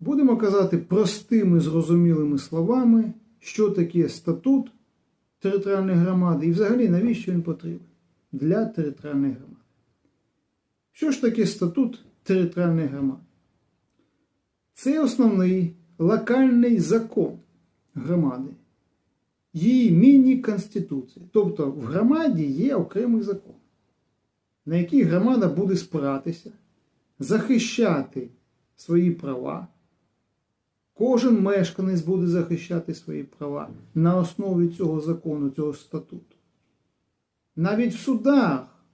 Будемо казати простими, зрозумілими словами, що таке статут територіальної громади і взагалі навіщо він потрібен для територіальної громади. Що ж таке статут територіальної громади? Це основний локальний закон громади, її міні-конституція. Тобто в громаді є окремий закон, на який громада буде спиратися, захищати свої права. Кожен мешканець буде захищати свої права на основі цього закону, цього статуту. Навіть в судах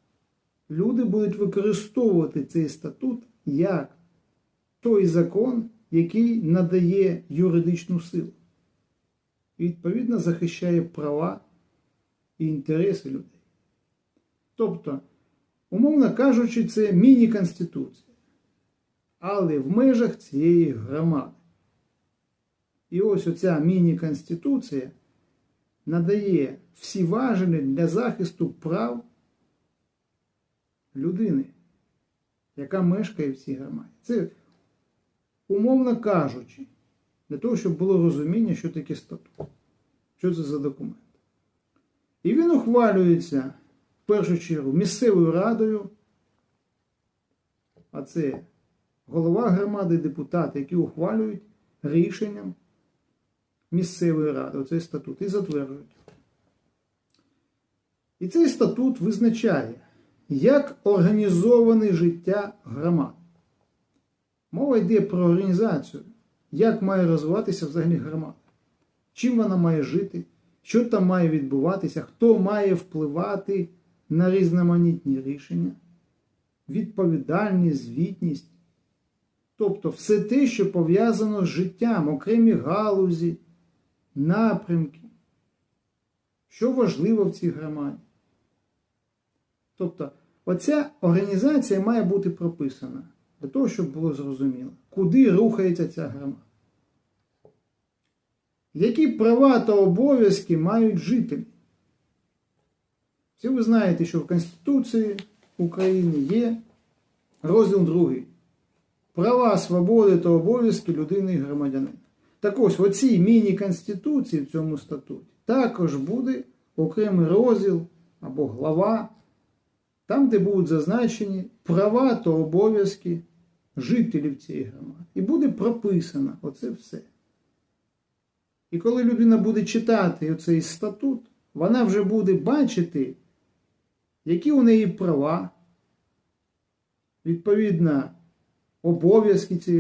люди будуть використовувати цей статут як той закон, який надає юридичну силу. І, відповідно, захищає права і інтереси людей. Тобто, умовно кажучи, це міні-конституція, але в межах цієї громади. І ось оця міні-конституція надає всі важелі для захисту прав людини, яка мешкає в цій громаді. Це, умовно кажучи, для того, щоб було розуміння, що таке статут, що це за документ. І він ухвалюється в першу чергу місцевою радою, а це голова громади, депутати, які ухвалюють рішенням місцевої ради, оцей статут, і затверджують. І цей статут визначає, як організоване життя громад. Мова йде про організацію, як має розвиватися взагалі громада, чим вона має жити, що там має відбуватися, хто має впливати на різноманітні рішення, відповідальність, звітність. Тобто все те, що пов'язано з життям, окремі галузі, напрямки, що важливо в цій громаді. Тобто, оця організація має бути прописана для того, щоб було зрозуміло, куди рухається ця громада. Які права та обов'язки мають жителі? Всі ви знаєте, що в Конституції України є розділ 2. Права, свободи та обов'язки людини і громадянина. Так ось, в оцій міні-конституції в цьому статуті також буде окремий розділ або глава, там, де будуть зазначені права та обов'язки жителів цієї громади. І буде прописано оце все. І коли людина буде читати оцей статут, вона вже буде бачити, які у неї права, відповідно, обов'язки цієї